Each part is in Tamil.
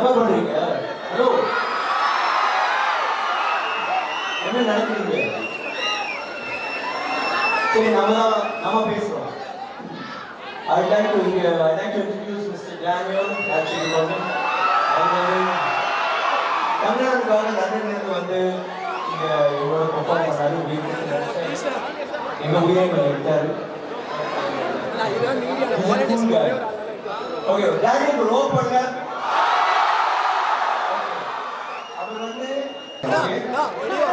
என்ன பண்றீங்க? ஹலோ? என்ன நடக்குறீங்க சரி நம்ம நம்ம பேசுறோம். I'd like to uh, I'd like to introduce Mr. Daniel. வந்து தமிழ்நாட்டுக்காக லண்டன்லேருந்து வந்து இங்க எங்களோட பெர்ஃபார்ம் பண்ணாரு வீட்டு எங்க உயிரை எடுத்தாரு ஓகே டேனியல் ரோ பண்ணுங்க Okay.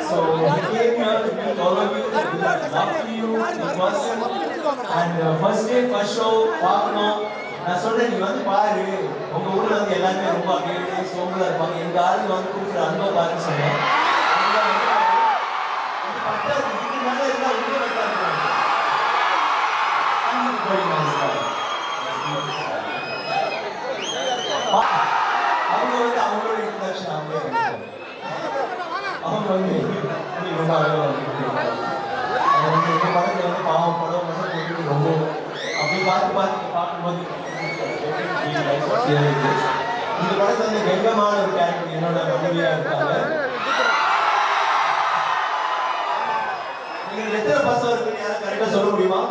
So he came here to meet all of you. That we are love to you in person. And uh, first day, first show பார்க்கணும். நான் சொல்றேன் நீ வந்து பாரு உங்க ஊர்ல வந்து எல்லாருமே ரொம்ப அப்படியே சோம்பலா இருப்பாங்க எங்க ஆளுங்க வந்து கொடுக்குற அன்பை பாருன்னு சொன்னேன் அங்க வந்து இது பத்தாது. இதுக்கு மேல இருந்தா உள்ள பத்தாது. Very nice guy. அவங்க வந்து அவங்களோட இன்ட்ரடக்ஷன் அவங்களே பண்ணிட்டாங்க. அவங்க வந்து நீ ரொம்ப இந்த வந்து பாவம் படம் வந்து ரொம்ப அப்படி பார்த்து பார்த்து பார்க்கும்போது இந்த படத்துல வந்து கெங்கமான ஒரு கேரக்டர் என்னோட மனைவியா இருக்காங்க நீங்க எத்தனை பசங்க இருக்குன்னு யாரும் சொல்ல முடியுமா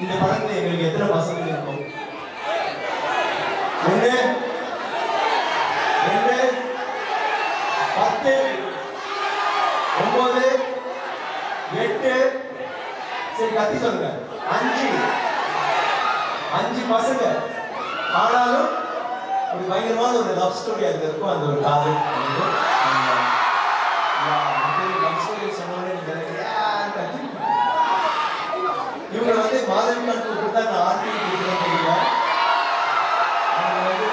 இந்த படத்துல எங்களுக்கு எத்தனை பசங்க இருக்கும் ஒண்ணு ரெண்டு பத்து ஒன்பது எட்டு சரி கத்தி சொல்லுங்க. அஞ்சு. அஞ்சு பசங்க. ஆனாலும் ஒரு பயங்கரமான ஒரு லவ் ஸ்டோரி அங்க இருக்கும். அந்த ஒரு காதல். லவ் ஸ்டோரி சொன்னோடனே நீங்க இவங்க வந்து மாதவி காட்டு கொடுத்தா நான் ஆர்த்தி கொடுக்குறேன் தெரியல அவங்க வந்து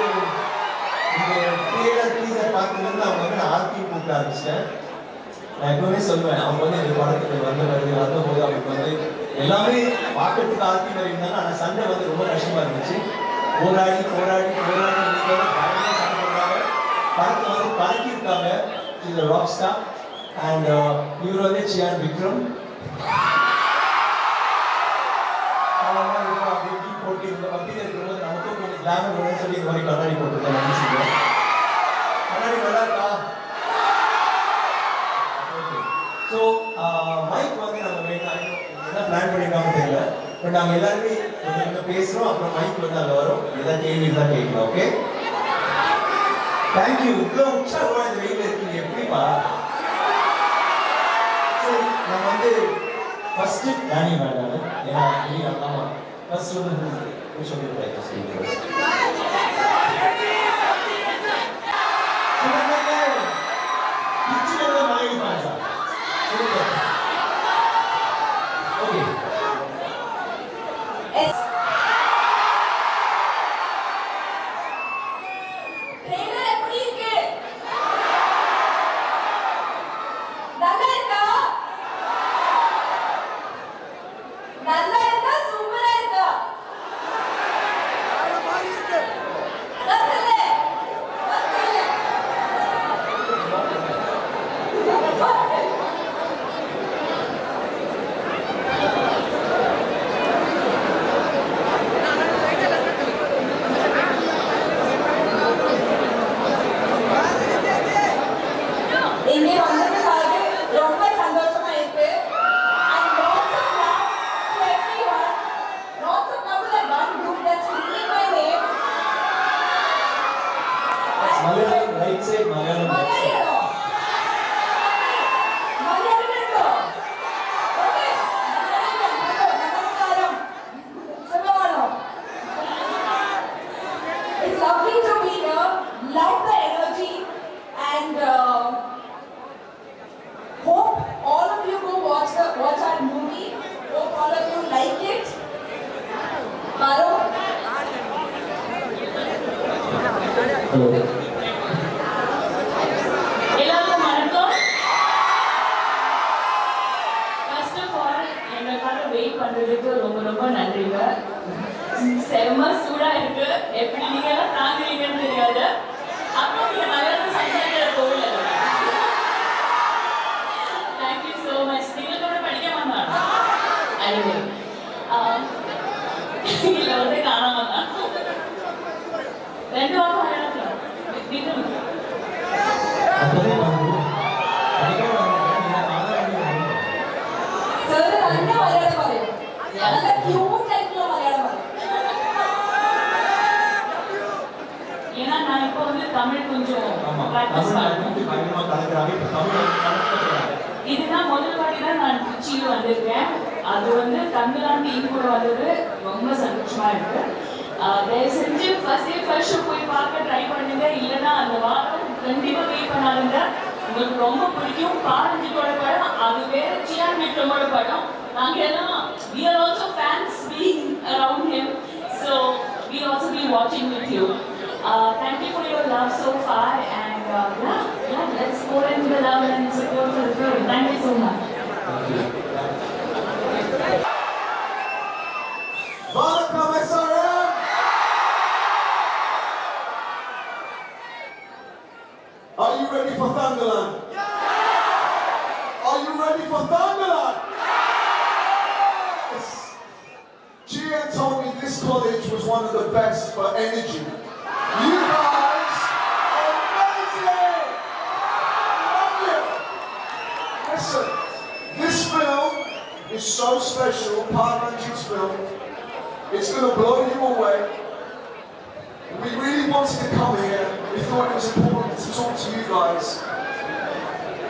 இந்த ட்ரெய்லர் டீசர் பார்க்கறதுல அவங்க வந்து நான் ஆர்த்தி கூப்பிட ஆரம்பிச்சிட்டேன். நான் எப்பவுமே சொல்லுவேன் அவங்க வந்து இந்த படத்துக்கு வந்த பிறகு வந்தபோது அவங்களுக்கு வந்து எல்லாமே பார்க்கறதுக்கு ஆர்த்தி இருந்தாலும் இருந்தாங்க ஆனால் சண்டை வந்து ரொம்ப கஷ்டமா இருந்துச்சு. போராடி போராடி போராடி இருந்தது சண்டை போடுறாங்க படத்தை வந்து பழக்கியிருக்காங்க இந்த ராக் ஸ்டார் அண்ட் uh, இவர் வந்து சியான் விக்ரம். போட்டி இந்த பக்தியில் இருக்கிறபோது நமக்கும் கொஞ்சம் கிளாமர் வேணும்னு சொல்லி இந்த மாதிரி கண்ணாடி போட்டுருக்கேன் பிளான் பண்ணிருக்காங்க தெரியல. பட் நாங்க எல்லாருமே பேசுறோம். அப்புறம் மைக் வந்து அங்க வரும். எல்லாம் கேள்வி தான் கேட்கலாம் ஓகே தேங்க்யூ இவ்வளோ உற்சாகமாக இந்த வெயில் இருக்கீங்க. எப்படிப்பா? சரி நம்ம வந்து ஃபர்ஸ்ட் ராணி மேடம் ஏன்னா இல்லையா ஆமாம் ஃபர்ஸ்ட் வந்து சொல்லிடுறேன் first பிச்சுக்கிறத hello watching with you. Uh, thank you for your love so far and uh, yeah, yeah, let's pour in the love and support for the film. Thank you so much. Are you ready for Thunderland? College was one of the best for energy. You guys are amazing! Love you! Listen, this film is so special, Parmanji's film. It's going to blow you away. We really wanted to come here. We thought it was important to talk to you guys.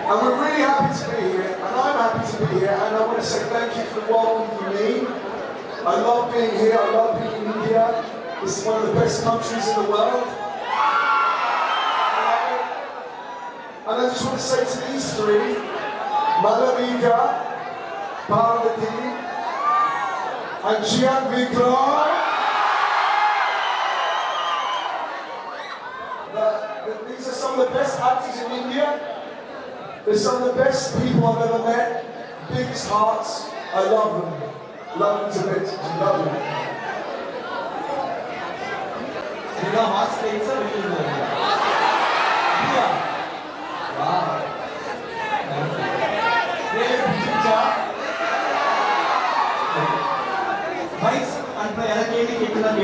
And we're really happy to be here, and I'm happy to be here, and I want to say thank you for welcoming me. I love being here, I love being in India. This is one of the best countries in the world. And I just want to say to these three, Malavika, Parvati, and Gian Vikram. that These are some of the best actors in India. They're some of the best people I've ever met. Biggest hearts. I love them. Love them to bits. Love them. இதுதான் ஹார்ட் ஸ்டைல்ஸா வெளியில இல்லையா வா மைக்ஸ் அனுப்ப எனக்கு கேள்வி கேட்டு தான்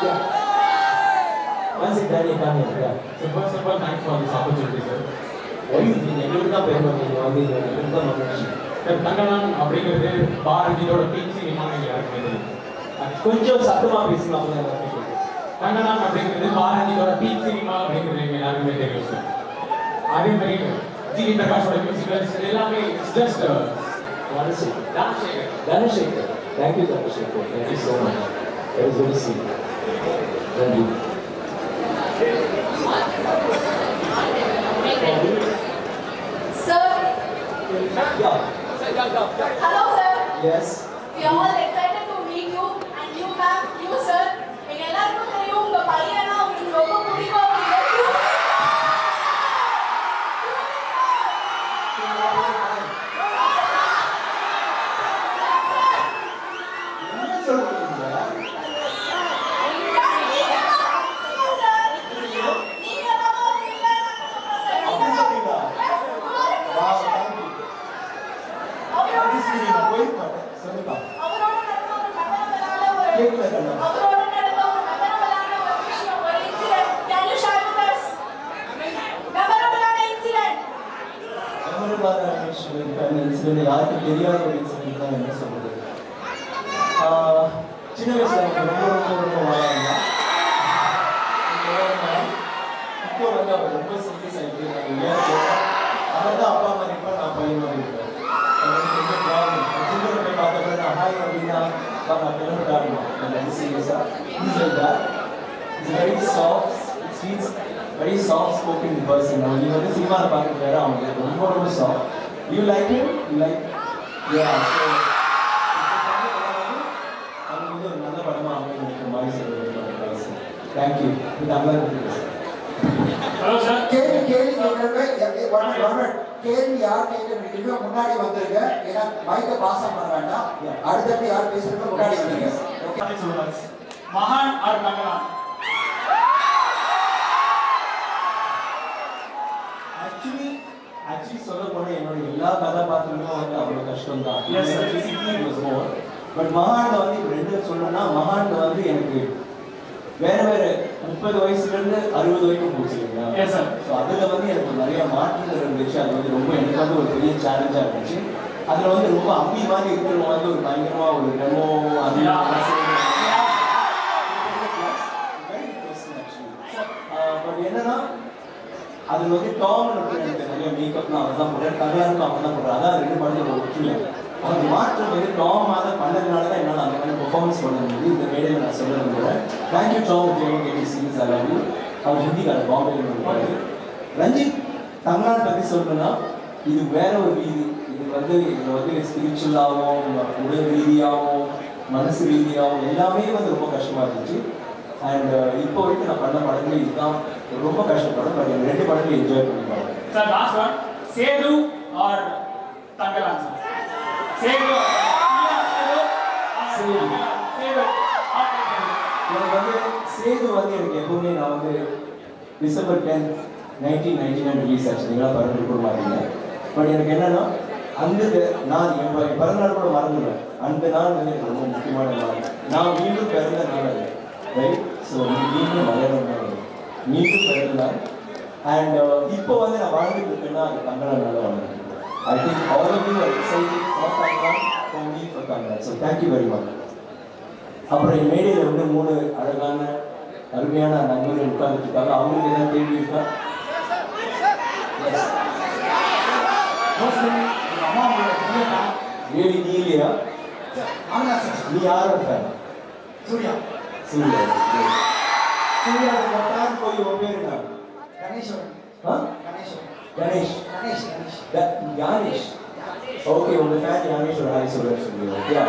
கேளுங்க Once it's done, it's done. Yeah. So first of all, thanks for this opportunity, sir. எங்களுக்கு தான் பெருமை நீங்கள் வந்து இது எனக்கு தான் மகிழ்ச்சி சார் தங்கலான் அப்படிங்கிறது பாரதியோட டீம் சினிமான்னு யாருக்குமே கொஞ்சம் சத்தமாக பேசலாம் தங்கலான் அப்படிங்கிறது பாரதியோட பீச் சினிமா அப்படிங்கிறது எங்க எல்லாருக்குமே தெரியும் சார் அதே மாதிரி ஜிவி பிரகாஷோட மியூசிக்கல்ஸ் எல்லாமே just Dhanasekar. Dhanasekar. Dhanasekar. Thank you Dhanasekar. Thank you so much very see Thank you Sir, yeah hello sir. Yes We are all மெமரபிளான இன்சிடென்ட் யாருக்கும் தெரியாத ஒரு இன்சிடென்ட் தான் என்ன சொல்றது சின்ன வயசுல அவங்க ரொம்ப ரொம்ப ரொம்ப வாழாங்க இப்போ வந்து அவர் ரொம்ப சீரியஸ் ஆகிட்டு அவர் தான் அப்பா மாதிரி இருப்பார் நான் பையன் மாதிரி இருப்பேன் ரொம்ப ப்ராப்ளம் சின்ன போய் பார்த்தப்ப நான் ஹாய் அப்படின்னா நான் கிளம்பிட்டாருமா நான் சீரியஸா சீரியஸாக is it's very soft sweets very soft spoken person நீ வந்து சினிமாவில் பார்க்குறது அவங்க ரொம்ப ரொம்ப soft like you like yeah so அவங்க வந்து ஒரு நல்ல படமாக அமைய நினைக்கிற மாதிரி சொல்லுவாங்க தேங்க்யூ இது தமிழக ஹலோ சார் கேள்வி கேள்வி கேட்கறப்ப கேள்வி யார் கேட்கறீங்க முன்னாடி வந்துருங்க. ஏன்னா மைக்க பாஸ் பண்ண வேண்டாம். அடுத்தடுத்து யார் பேசுறதுக்கு முன்னாடி வந்துருங்க. மகான் ஆர் தங்கலான் ஆக்சுவலி சொல்ல என்னோட எல்லா கதாபாத்திரங்களும் வந்து அவ்வளோ கஷ்டம் தான். பட் மகான்ல வந்து இப்போ ரெண்டு சொல்லணும்னா மகான்ல வந்து எனக்கு வேற வேற முப்பது வயசுல இருந்து அறுபது வரைக்கும் போச்சு இல்லைங்களா. ஸோ அதுல வந்து எனக்கு நிறைய மாற்றங்கள் இருந்துச்சு. அது வந்து ரொம்ப எனக்கு வந்து ஒரு பெரிய சேலஞ்சா இருந்துச்சு. அதுல வந்து ரொம்ப அம்பி மாதிரி இருக்கிறவங்க வந்து ஒரு பயங்கரமா ஒரு டெமோ அது என்னன்னா அது வந்து டாம் எனக்கு மேக்கப்னா அவர் அவன் தான் போடுறேன் கல்யாணம் அவன் தான் போடுறான் அதான் ரெண்டு படத்துல ஒரு ஒற்றுமை அந்த மாற்றம் வந்து டாமாக பண்ணதுனால தான் என்னால் அந்த மாதிரி பெர்ஃபார்மன்ஸ் பண்ண முடியுது. இந்த மேடையில் நான் சொல்ல கூட. தேங்க்யூ டாம் தேவன் கேட்டி சீன்ஸ் ஐ அவர் ஹிந்திக்கார பாம்பேல இருக்காரு ரஞ்சித் தமிழ்நாடு பற்றி சொல்லணும்னா இது வேற ஒரு ரீதி இது வந்து இது வந்து ஸ்பிரிச்சுவலாகவும் உடல் ரீதியாகவும் மனசு ரீதியாகவும் எல்லாமே வந்து ரொம்ப கஷ்டமா இருந்துச்சு. அண்ட் இப்போ வரைக்கும் நான் பண்ண படங்கள் இதுதான். ரொம்ப கஷ்டப்படும். பட் இந்த ரெண்டு படங்களையும் என்ஜாய் பண்ணி பாருங்க sir last one Sethu or Thangalaan sir Sethu எனக்கு வந்து சேது வந்து எனக்கு எப்பவுமே நான் வந்து December tenth nineteen ninety nine release ஆச்சு. நீங்களா பரவாயில்ல கூட மாட்டீங்க. பட் எனக்கு என்னன்னா அந்த நான் என் ப- என் பிறந்த நாள் கூட மறந்துடுவேன். அந்த நாள் வந்து எனக்கு ரொம்ப முக்கியமான நாள். நான் மீண்டும் பிறந்த நாள் அது. ரைட் ஸோ நீங்களும் வளரணும் நீங்களும் வளரலாம் அண்ட் இப்போ வந்து நான் வாழ்ந்துட்டு இருக்கேன்னா அது தமிழ்நாடு வாழ்ந்துட்டு I think all of you are excited for Tamil for me for Tamil so thank you very much அப்புறம் என் மேடையில் வந்து மூணு அழகான அருமையான நண்பர்கள் உட்கார்ந்துட்டு அவங்களுக்கு ஏதாவது கேள்வி இருக்கா? அம்மா நீ இல்லையா? நீ யாரோட ஃபேன் சூர்யா. சூர்யா சூர்யா ஃபேன் போய் உன் பேர் என்ன கணேஸ்வரன்? கணேஸ்வரன் கணேஷ் கணேஷ் கணேஷ் யானேஷ் ஓகே உங்க ஃபேன் யானேஷ் ஹாய் சொல்லுங்க. சொல்லுங்க யா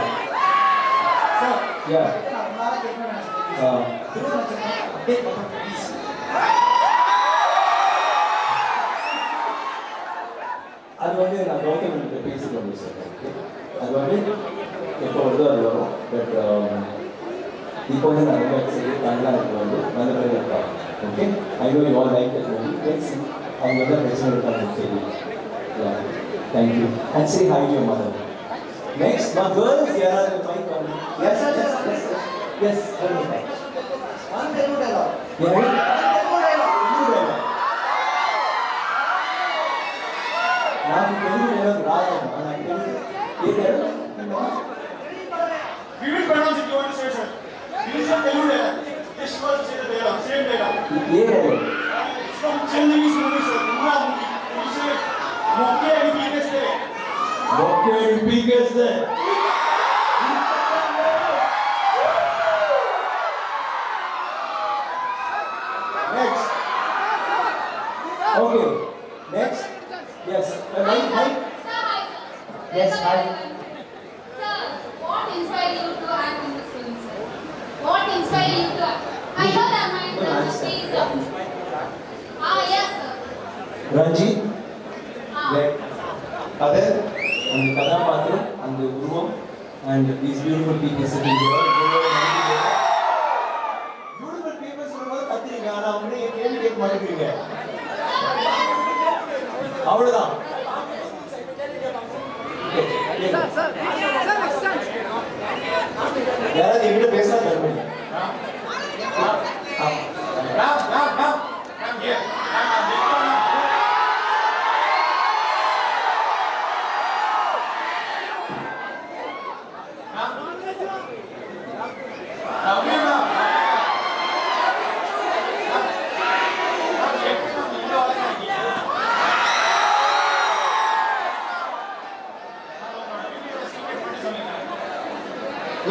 சார் யா please. அது வந்து நான் கௌதம் வந்து சார் அது வந்து எப்போ வருதோ அது வரும். பட் இப்போ வந்து நான் ரொம்ப எக்ஸைட் நல்லா எனக்கு வந்து நல்ல பிறகு இருக்கா okay I know you all like that movie let's அவங்க தான் பிரச்சனை இருக்காங்க தெரியும் thank you and say hi you mother next மா கேர்ள்ஸ் யாராவது மைக் வாங்க yes yes yes yes yes yes yes yes yes yes dialogue. This was the data, same data. Yeah. It's from Chinese movie, sir. Kumra movie. Mokke and Pika's there. Mokke and Pika's there. Raji Ah. அந்த கதாபாத்திரம் அந்த உருவம் அண்ட் தீஸ் பியூட்டிஃபுல் பீப்புள்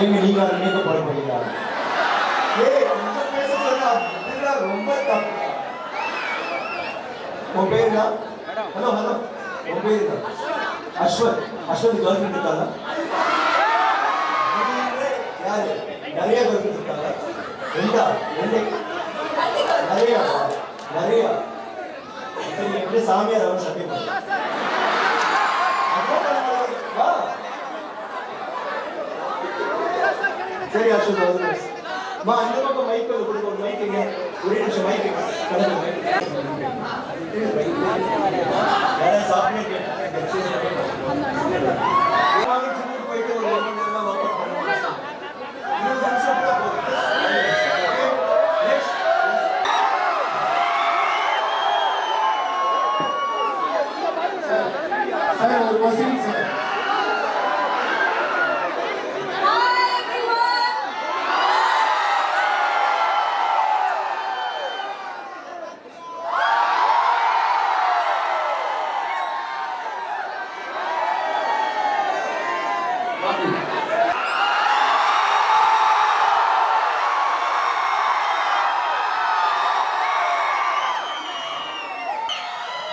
எங்க நீங்க மேக்கப் போட போறீங்களா ரொம்ப தப்பு. உன் பேர் என்ன ஹலோ ஹலோ. உன் பேர் என்ன அஸ்வத் அஸ்வத் கேர்ள் ஃப்ரெண்ட் இருக்காங்க யாரு? நிறைய கேர்ள் ஃப்ரெண்ட் இருக்காங்க ரெண்டா. ரெண்டு நிறையா. நிறையா. சரி எப்படி சாமியார் அவன் பண்ணு. அப்புறம் வா. சரி அஸ்வத் மா இந்த பக்கம் மைக் கொடுக்க ஒரு மைக் எங்க ஒரே நிமிஷம் மைக் வேற சாப்பிட்டு போயிட்டு ஒரு ரெண்டு மணி நேரம் ஒர்க் அவுட் பண்ணுவோம் இருபது நிமிஷம் கூட போதும் நெக்ஸ்ட் சார் ஒரு கொஸ்டின் சார் Hi everyone.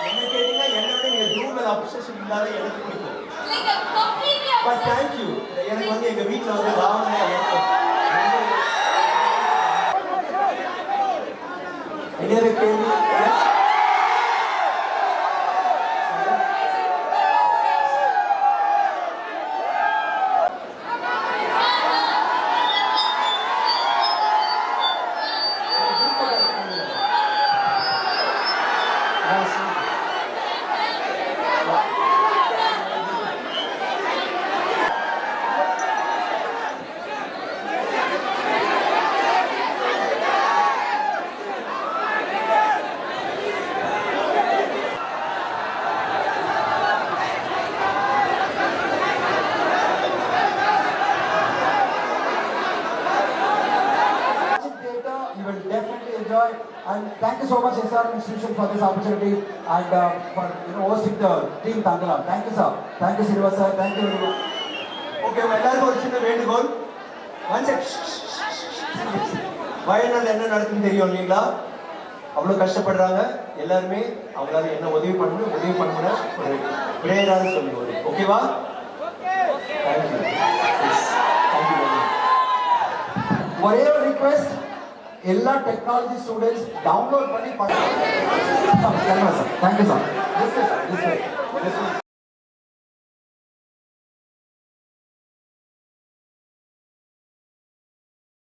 என்ன கேட்டீங்கன்னா என்னை விட நீங்க ரூம் மேல அப்சஷன் இல்லாத எனக்கு பிடிக்கும் Like a completely but obsessed. Thank you எனக்கு வந்து எங்க வீட்ல வந்து ராவணே இன்னொரு கேள்வி theater, you will definitely enjoy. And thank you so much, SR Institution, for this opportunity and uh, for you know hosting the team Tangala. Thank you, sir. Thank you, Srinivas sir. Thank you, everyone. Okay உங்க எல்லாருக்கும் ஒரு சின்ன வேண்டுகோள் ஒன் செக் வயநாடு என்ன நடக்குன்னு தெரியும் இல்லைங்களா அவ்வளோ கஷ்டப்படுறாங்க எல்லாருமே அவங்களால என்ன உதவி பண்ணணும் உதவி பண்ண ஒரு பிரேயராக சொல்லுவோம் ஓகேவா தேங்க்யூ தேங்க்யூ ஒரே ஒரு ரிக்வெஸ்ட் எல்லா டெக்னாலஜி ஸ்டூடெண்ட்ஸ் டவுன்லோட் பண்ணி பண்ணுங்க தேங்க்யூ சார்